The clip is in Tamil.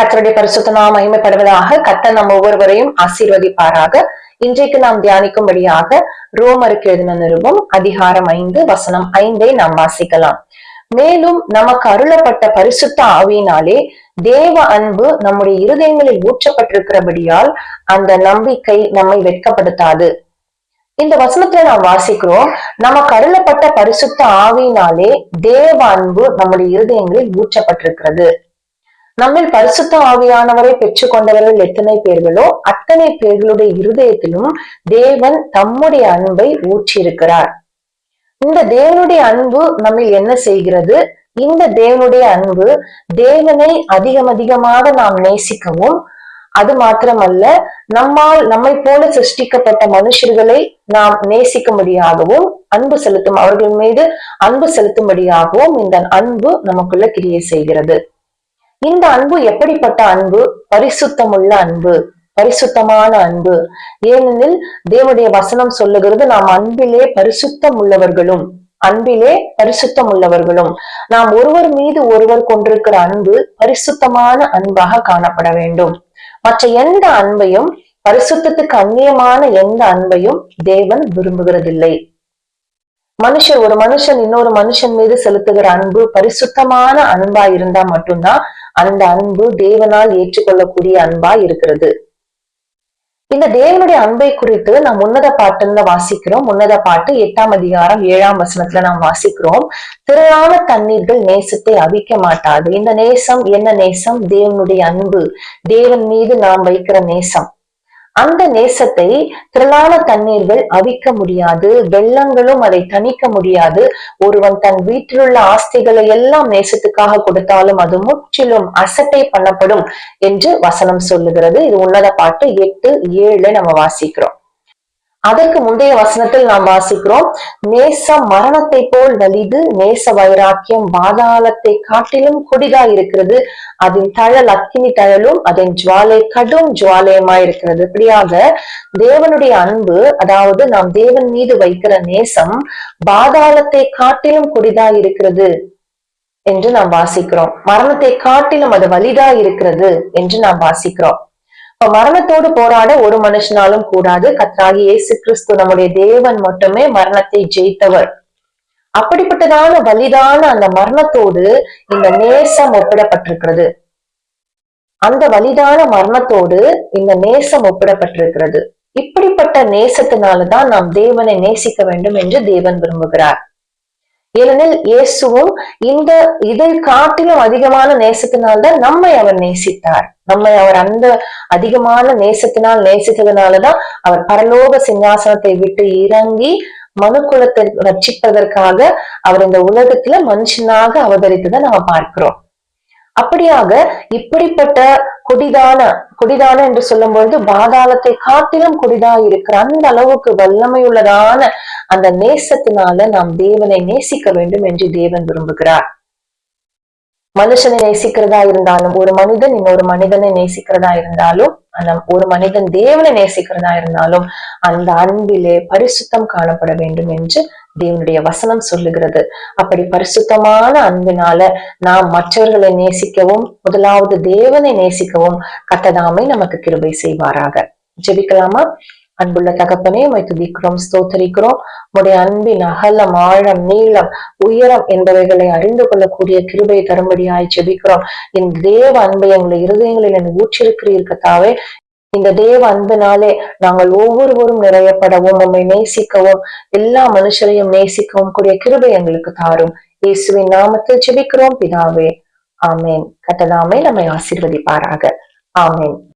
கத்தருடைய பரிசுத்த நாம் மகிமைப்படுவதாக கத்த நம் ஒவ்வொருவரையும் ஆசீர்வதிப்பாராக. இன்றைக்கு நாம் தியானிக்கும்படியாக ரோமருக்கு எழுதின நிருபம் அதிகாரம் ஐந்து வசனம் ஐந்தை நாம் வாசிக்கலாம். மேலும் நமக்கு அருளப்பட்ட பரிசுத்த ஆவியினாலே தேவ அன்பு நம்முடைய இருதயங்களில் ஊற்றப்பட்டிருக்கிறபடியால் அந்த நம்பிக்கை நம்மை வெட்கப்படுத்தாது. இந்த வசனத்துல நாம் வாசிக்கிறோம் நமக்கு அருளப்பட்ட பரிசுத்த ஆவியினாலே தேவ அன்பு நம்முடைய இருதயங்களில் ஊற்றப்பட்டிருக்கிறது. நம்மில் பரிசுத்த ஆவியானவரை பெற்றுக்கொண்டவர்கள் எத்தனை பேர்களோ அத்தனை பேர்களுடைய இருதயத்திலும் தேவன் தம்முடைய அன்பை ஊற்றியிருக்கிறார். இந்த தேவனுடைய அன்பு நம்மில் என்ன செய்கிறது? இந்த தேவனுடைய அன்பு தேவனை அதிகம் அதிகமாக நாம் நேசிக்கவும் அது மாத்திரமல்ல நம்மால் நம்மை போல சிருஷ்டிக்கப்பட்ட மனுஷர்களை நாம் நேசிக்கும்படியாகவும் அன்பு செலுத்தும் அவர்கள் மீது அன்பு செலுத்தும்படியாகவும் இந்த அன்பு நமக்குள்ள கிரியை செய்கிறது. இந்த அன்பு எப்படிப்பட்ட அன்பு? பரிசுத்தமுள்ள அன்பு பரிசுத்தமான அன்பு. ஏனெனில் தேவனுடைய வசனம் சொல்லுகிறது நாம் அன்பிலே பரிசுத்தம் உள்ளவர்களும் அன்பிலே பரிசுத்தம் உள்ளவர்களும் நாம் ஒருவர் மீது ஒருவர் கொண்டிருக்கிற அன்பு பரிசுத்தமான அன்பாக காணப்பட வேண்டும். மற்ற எந்த அன்பையும் பரிசுத்தத்துக்கு அந்நியமான எந்த அன்பையும் தேவன் விரும்புகிறதில்லை. மனுஷன் ஒரு மனுஷன் இன்னொரு மனுஷன் மீது செலுத்துகிற அன்பு பரிசுத்தமான அன்பா இருந்தா மட்டும்தான் அந்த அன்பு தேவனால் ஏற்றுக்கொள்ளக்கூடிய அன்பா இருக்கிறது. இந்த தேவனுடைய அன்பை குறித்து நாம் உன்னத பாட்டுல வாசிக்கிறோம். உன்னத பாட்டு எட்டாம் அதிகாரம் ஏழாம் வசனத்துல நாம் வாசிக்கிறோம். திரளான தண்ணீர்கள் நேசத்தை அவிக்க மாட்டாது இந்த நேசம் என்ன நேசம்? தேவனுடைய அன்பு. தேவன் மீது நாம் வைக்கிற நேசம். அந்த நேசத்தை திரளான தண்ணீர்கள் அவிக்க முடியாது வெள்ளங்களும் அதை தணிக்க முடியாது. ஒருவன் தன் வீட்டிலுள்ள ஆஸ்திகளை எல்லாம் நேசத்துக்காக கொடுத்தாலும் அது முற்றிலும் அசட்டை பண்ணப்படும் என்று வசனம் சொல்லுகிறது. இது உன்னத பாட்டு எட்டு ஏழு நம்ம வாசிக்கிறோம். அதற்கு முந்தைய வசனத்தில் நாம் வாசிக்கிறோம் நேச மரணத்தை போல் வலிது நேச வைராக்கியம் பாதாளத்தை காட்டிலும் கொடிதா இருக்கிறது. அதன் தழல் அக்கினி தழலும் அதன் ஜுவாலை கடும் ஜுவாலயமா இருக்கிறது. இப்படியாக தேவனுடைய அன்பு அதாவது நாம் தேவன் மீது வைக்கிற நேசம் பாதாளத்தை காட்டிலும் கொடிதா இருக்கிறது என்று நாம் வாசிக்கிறோம். மரணத்தை காட்டிலும் அது வலிதா இருக்கிறது என்று நாம் வாசிக்கிறோம். மரணத்தோடு போராட ஒரு மனுஷனாலும் கூடாது. கத்ராகி இயேசு கிறிஸ்து நம்முடைய தேவன் மட்டுமே மரணத்தை ஜெயித்தவர். அப்படிப்பட்டதான வலிதான அந்த மரணத்தோடு இந்த நேசம் ஒப்பிடப்பட்டிருக்கிறது. அந்த வலிதான மரணத்தோடு இந்த நேசம் ஒப்பிடப்பட்டிருக்கிறது. இப்படிப்பட்ட நேசத்தினாலதான் நாம் தேவனை நேசிக்க வேண்டும் என்று தேவன் விரும்புகிறார். ஏனெனில் இயேசுவும் இந்த இதை காட்டிலும் அதிகமான நேசத்தினால்தான் நம்மை அவர் நேசித்தார். நம்மை அவர் அந்த அதிகமான நேசத்தினால் நேசித்ததுனாலதான் அவர் பரலோக சிங்காசனத்தை விட்டு இறங்கி மனு குலத்தை ரட்சிப்பதற்காக அவர் இந்த உலகத்துல மனுஷனாக அவதரித்ததை நம்ம பார்க்கிறோம். அப்படியாக இப்படிப்பட்ட கொடிதான கொடிதான என்று சொல்லும் பொழுது பாதாளத்தை காட்டிலும் கொடிதா இருக்கிற அந்த அளவுக்கு வல்லமையுள்ளதான அந்த நேசத்தினால நாம் தேவனை நேசிக்க வேண்டும் என்று தேவன் விரும்புகிறார். மனுஷனை நேசிக்கிறதா இருந்தாலும் ஒரு மனிதன் இன்னொரு மனிதனை நேசிக்கிறதா இருந்தாலும் அந்த ஒரு மனிதன் தேவனை நேசிக்கிறதா இருந்தாலும் அந்த அன்பிலே பரிசுத்தம் காணப்பட வேண்டும் என்று தேவனுடைய வசனம் சொல்லுகிறது. அப்படி பரிசுத்தமான அன்பினால நாம் மற்றவர்களை நேசிக்கவும் முதலாவது தேவனை நேசிக்கவும் கத்ததாமை நமக்கு கிருபை செய்வாராக. ஜெபிக்கலாமா? அன்புள்ள தகப்பனே மை துதிக்கிறோம் ஸ்தோத்தரிக்கிறோம். உடைய அன்பின் அகலம் ஆழம் நீளம் உயரம் என்பவைகளை அறிந்து கொள்ளக்கூடிய கிருபை தரும்படியாய் ஜெபிக்கிறோம். என் தேவ அன்பை எங்களுடைய இருதயங்களில் எனக்கு ஊற்றிருக்கிறீர்க்கத்தாவே இந்த தேவ அன்பினாலே நாங்கள் ஒவ்வொருவரும் நிறையப்படவும் நம்மை நேசிக்கவும் எல்லா மனுஷரையும் நேசிக்கவும் கூடிய கிருபை எங்களுக்கு தாரும். இயேசுவின் நாமத்தில் செபிக்கிறோம் பிதாவே. ஆமேன். கட்டதாமே நம்மை ஆசீர்வதிப்பாராக. ஆமேன்.